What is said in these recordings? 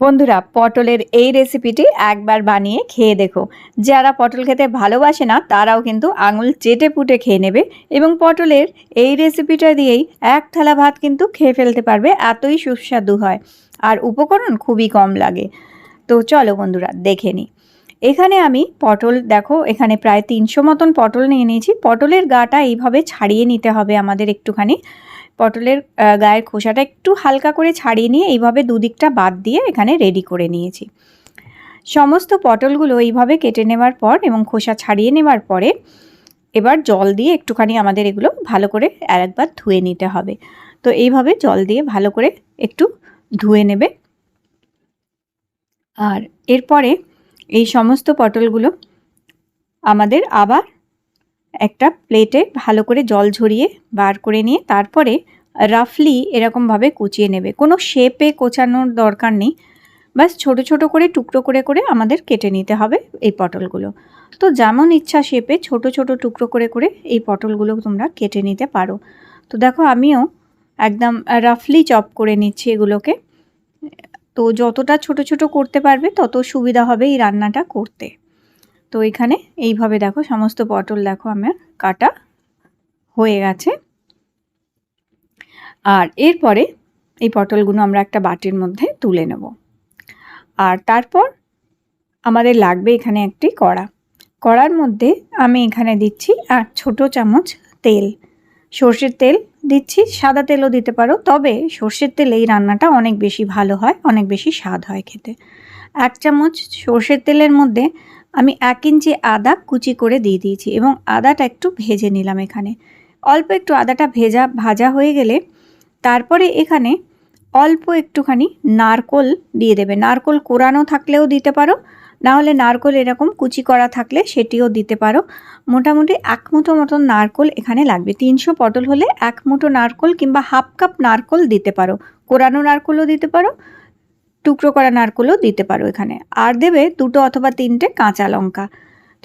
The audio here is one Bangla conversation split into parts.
বন্ধুরা, পটলের এই রেসিপিটি একবার বানিয়ে খেয়ে দেখো। যারা পটল খেতে ভালোবাসে না, তারাও কিন্তু আঙুল চেটে পুটে খেয়ে নেবে এবং পটলের এই রেসিপিটা দিয়েই এক থালা ভাত কিন্তু খেয়ে ফেলতে পারবে, এতই সুস্বাদু হয়। আর উপকরণ খুবই কম লাগে। তো চলো বন্ধুরা, দেখে নিই এখানে আমি পটল, দেখো, এখানে প্রায় তিনশো মতন পটল নিয়ে নিয়েছি। পটলের গাটা এইভাবে ছাড়িয়ে নিতে হবে আমাদের একটুখানি। পটলের গায়ের খোসাটা একটু হালকা করে ছাড়িয়ে নিয়ে এইভাবে দুদিকটা বাদ দিয়ে এখানে রেডি করে নিয়েছি। সমস্ত পটলগুলো এইভাবে কেটে নেওয়ার পর এবং খোসা ছাড়িয়ে নেওয়ার পরে এবার জল দিয়ে একটুখানি আমাদের এগুলো ভালো করে আরেকবার ধুয়ে নিতে হবে। তো এইভাবে জল দিয়ে ভালো করে একটু ধুয়ে নেবে। আর এরপরে এই সমস্ত পটলগুলো আমাদের আবার একটা প্লেটে ভালো করে জল ঝরিয়ে বার করে নিয়ে তারপরে রাফলি এরকমভাবে কুচিয়ে নেবে। কোনো শেপে কোচানোর দরকার নেই। বাস ছোট ছোট করে, টুকরো করে করে আমাদের কেটে নিতে হবে এই পটলগুলো। তো যেমন ইচ্ছা শেপে ছোট ছোট, টুকরো করে করে এই পটলগুলো তোমরা কেটে নিতে পারো। তো দেখো আমিও একদম রাফলি চপ করে নিচ্ছি এগুলোকে। তো যতটা ছোট ছোট করতে পারবে, তত সুবিধা হবে এই রান্নাটা করতে। তো এখানে এইভাবে দেখো, সমস্ত পটল দেখো আমার কাটা হয়ে গেছে। আর এরপরে এই পটলগুলো আমরা একটা বাটির মধ্যে তুলে নেব। আর তারপর আমাদের লাগবে এখানে একটি কড়া। কড়ার মধ্যে আমি এখানে দিচ্ছি এক ছোট চামচ তেল। সর্ষের তেল দিচ্ছি, সাদা তেলও দিতে পারো, তবে সর্ষের তেল এই রান্নাটা অনেক বেশি ভালো হয়, অনেক বেশি স্বাদ হয় খেতে। এক চামচ সর্ষের তেলের মধ্যে আমি এক ইঞ্চি আদা কুচি করে দিয়ে দিয়েছি এবং আদাটা একটু ভেজে নিলাম এখানে। অল্প একটু আদাটা ভেজা, ভাজা হয়ে গেলে তারপরে এখানে অল্প একটুখানি নারকোল দিয়ে দেবে। নারকোল কোরানো থাকলেও দিতে পারো নাহলে নারকোল এরকম কুচি করা থাকলে সেটিও দিতে পারো। মোটামুটি এক মুঠো মতন নারকোল এখানে লাগবে। তিনশো পটল হলে এক মুঠো নারকোল কিংবা হাফ কাপ নারকোল দিতে পারো। কোরানো নারকোলও দিতে পারো টুকরো করা নারকোলও দিতে পারো এখানে। আর দেবে দুটো অথবা তিনটে কাঁচা লঙ্কা।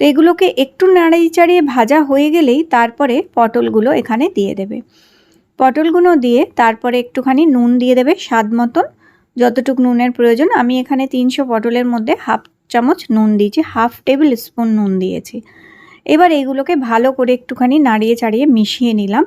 তো এগুলোকে একটু নাড়িয়ে চাড়িয়ে ভাজা হয়ে গেলেই তারপরে পটলগুলো এখানে দিয়ে দেবে। পটলগুলো দিয়ে তারপরে একটুখানি নুন দিয়ে দেবে স্বাদ মতন। যতটুকু নুনের প্রয়োজন, আমি এখানে তিনশো পটলের মধ্যে হাফ চামচ নুন দিয়েছি, হাফ টেবিল স্পুন নুন দিয়েছি। এবার এগুলোকে ভালো করে একটুখানি নাড়িয়ে চাড়িয়ে মিশিয়ে নিলাম।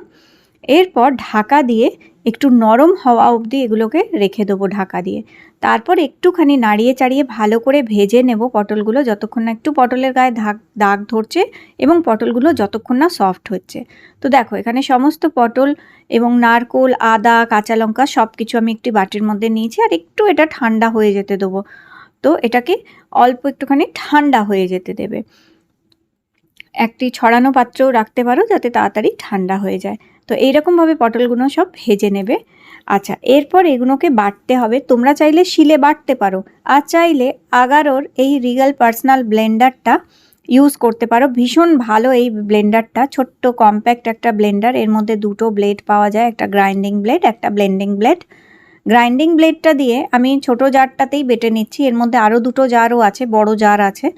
এরপর ঢাকা দিয়ে একটু নরম হওয়া অবধি এগুলোকে রেখে দেবো ঢাকা দিয়ে। তারপর একটুখানি নাড়িয়ে চাড়িয়ে ভালো করে ভেজে নেব পটলগুলো যতক্ষণ না একটু পটলের গায়ে দাগ দাগ ধরছে এবং পটলগুলো যতক্ষণ না সফট হচ্ছে। তো দেখো, এখানে সমস্ত পটল এবং নারকোল, আদা, কাঁচা লঙ্কা সব কিছু আমি একটি বাটির মধ্যে নিয়েছি আর একটু এটা ঠান্ডা হয়ে যেতে দেবো। তো এটাকে অল্প একটুখানি ঠান্ডা হয়ে যেতে দেবে। একটি ছড়ানো পাত্রও রাখতে পারো যাতে তাড়াতাড়ি ঠান্ডা হয়ে যায়। তো এইরকমভাবে পটলগুলো সব ভেজে নেবে। আচ্ছা এরপর এগুলোকে বাটতে হবে। তোমরা চাইলে শিলে বাটতে পারো। আর চাইলে আগারোর এই রিগাল পার্সোনাল ব্লেন্ডারটা ইউজ করতে পারো। ভীষণ ভালো এই ব্লেন্ডারটা। ছোট্ট, কম্প্যাক্ট একটা ব্লেন্ডার। এর মধ্যে দুটো ব্লেড পাওয়া যায়। একটা গ্রাইন্ডিং ব্লেড, একটা ব্লেন্ডিং ব্লেড। গ্রাইন্ডিং ব্লেডটা দিয়ে আমি ছোট জারটাতেই বেটে নিচ্ছি। এর মধ্যে আরও দুটো জারও আছে, বড় জার আছে।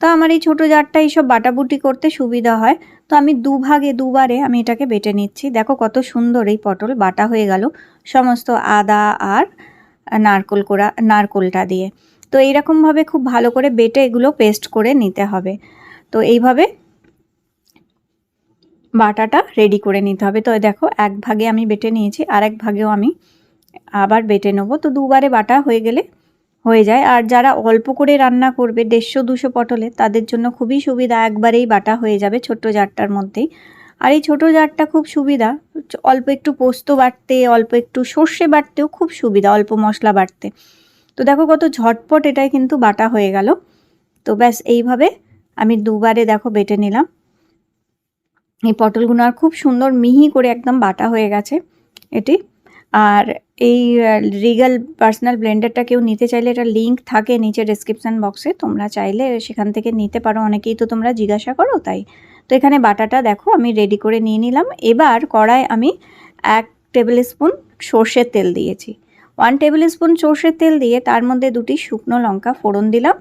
তো আমার এই ছোটো জারটা এইসব বাটাবুটি করতে সুবিধা হয়। তো আমি দুভাগে, দুবারে আমি এটাকে বেটে নিচ্ছি। দেখো কত সুন্দর এই পটল বাটা হয়ে গেল। সমস্ত আদা আর নারকোল কোড়া, নারকোলটা দিয়ে। তো এইরকমভাবে খুব ভালো করে বেটে এগুলো পেস্ট করে নিতে হবে। তো এইভাবে বাটাটা রেডি করে নিতে হবে। তো দেখো এক ভাগে আমি বেটে নিয়েছি আর এক ভাগেও আমি আবার বেটে নেব। তো দুবারে বাটা হয়ে গেলে হয়ে যায়। আর যারা অল্প করে রান্না করবে দেড়শো, দুশো পটলে, তাদের জন্য খুবই সুবিধা। একবারেই বাটা হয়ে যাবে ছোট্ট জারটার মধ্যেই। আর এই ছোটো জারটা খুব সুবিধা। অল্প একটু পোস্ত বাটতে, অল্প একটু সর্ষে বাটতেও খুব সুবিধা, অল্প মশলা বাটতে। তো দেখো কত ঝটপট এটাই কিন্তু বাটা হয়ে গেল। তো ব্যাস, এইভাবে আমি দুবারে দেখো বেটে নিলাম। এই পটলগুলো আর খুব সুন্দর মিহি করে একদম বাটা হয়ে গেছে এটি। আর এই রিগাল পার্সোনাল ব্লেন্ডারটা কেউ নিতে চাইলে এটা লিঙ্ক থাকে নিচে ডিসক্রিপশান বক্সে তোমরা চাইলে সেখান থেকে নিতে পারো। অনেকেই তো তোমরা জিজ্ঞাসা করো, তাই। তো এখানে বাটাটা দেখো, আমি রেডি করে নিয়ে নিলাম। এবার কড়ায় আমি এক টেবিল স্পুন সর্ষের তেল দিয়েছি। ওয়ান টেবিল স্পুন সর্ষের তেল দিয়ে তার মধ্যে দুটি শুকনো লঙ্কা ফোড়ন দিলাম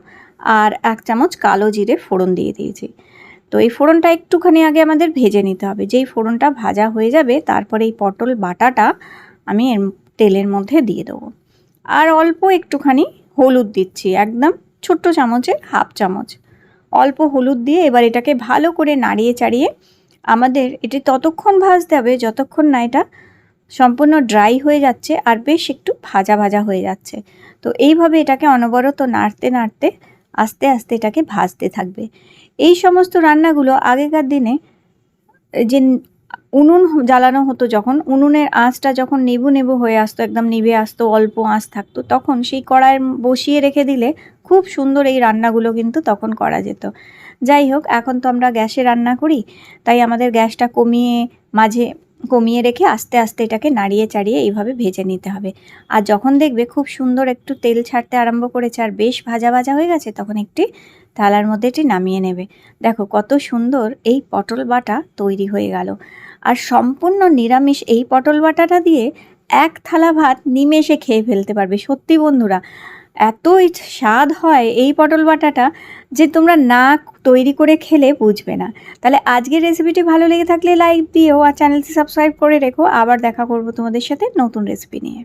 আর এক চামচ কালো জিরে ফোড়ন দিয়ে দিয়েছি। তো এই ফোড়নটা একটুখানি আগে আমাদের ভেজে নিতে হবে। যেই ফোড়নটা ভাজা হয়ে যাবে, তারপরে এই পটল বাটাটা আমি এর তেলের মধ্যে দিয়ে দেবো। আর অল্প একটুখানি হলুদ দিচ্ছি, একদম ছোট্ট চামচের হাফ চামচ। অল্প হলুদ দিয়ে এবার এটাকে ভালো করে নাড়িয়ে চাড়িয়ে আমাদের এটি ততক্ষণ ভাজতে হবে, যতক্ষণ না এটা সম্পূর্ণ ড্রাই হয়ে যাচ্ছে আর বেশ একটু ভাজা ভাজা হয়ে যাচ্ছে। তো এইভাবে এটাকে অনবরত নাড়তে নাড়তে আস্তে আস্তে এটাকে ভাজতে থাকবে। এই সমস্ত রান্নাগুলো আগেকার দিনে যে উনুন জ্বালানো হতো যখন। উনুনের আঁচটা যখন নেবু নেবু হয়ে আসতো, একদম নিভে আসতো, অল্প আঁচ থাকতো, তখন সেই কড়াই বসিয়ে রেখে দিলে খুব সুন্দর এই রান্নাগুলো কিন্তু তখন করা যেত। যাই হোক, এখন তো আমরা গ্যাসে রান্না করি, তাই আমাদের গ্যাসটা কমিয়ে, মাঝে কমিয়ে রেখে আস্তে আস্তে এটাকে নাড়িয়ে চাড়িয়ে এইভাবে ভেজে নিতে হবে। আর যখন দেখবে খুব সুন্দর একটু তেল ছাড়তে আরম্ভ করেছে আর বেশ ভাজা ভাজা হয়ে গেছে, তখন একটি থালার মধ্যে এটি নামিয়ে নেবে। দেখো কত সুন্দর এই পটল বাটা তৈরি হয়ে গেল। আর সম্পূর্ণ নিরামিষ এই পটল বাটাটা দিয়ে এক থালা ভাত নিমেষে খেয়ে ফেলতে পারবে। সত্যি বন্ধুরা, এতই স্বাদ হয় এই পটল বাটাটা যে তোমরা না তৈরি করে খেলে বুঝবে না। তাহলে আজকের রেসিপিটি ভালো লেগে থাকলে লাইক দিও আর চ্যানেলটি সাবস্ক্রাইব করে রেখো। আবার দেখা করব তোমাদের সাথে নতুন রেসিপি নিয়ে।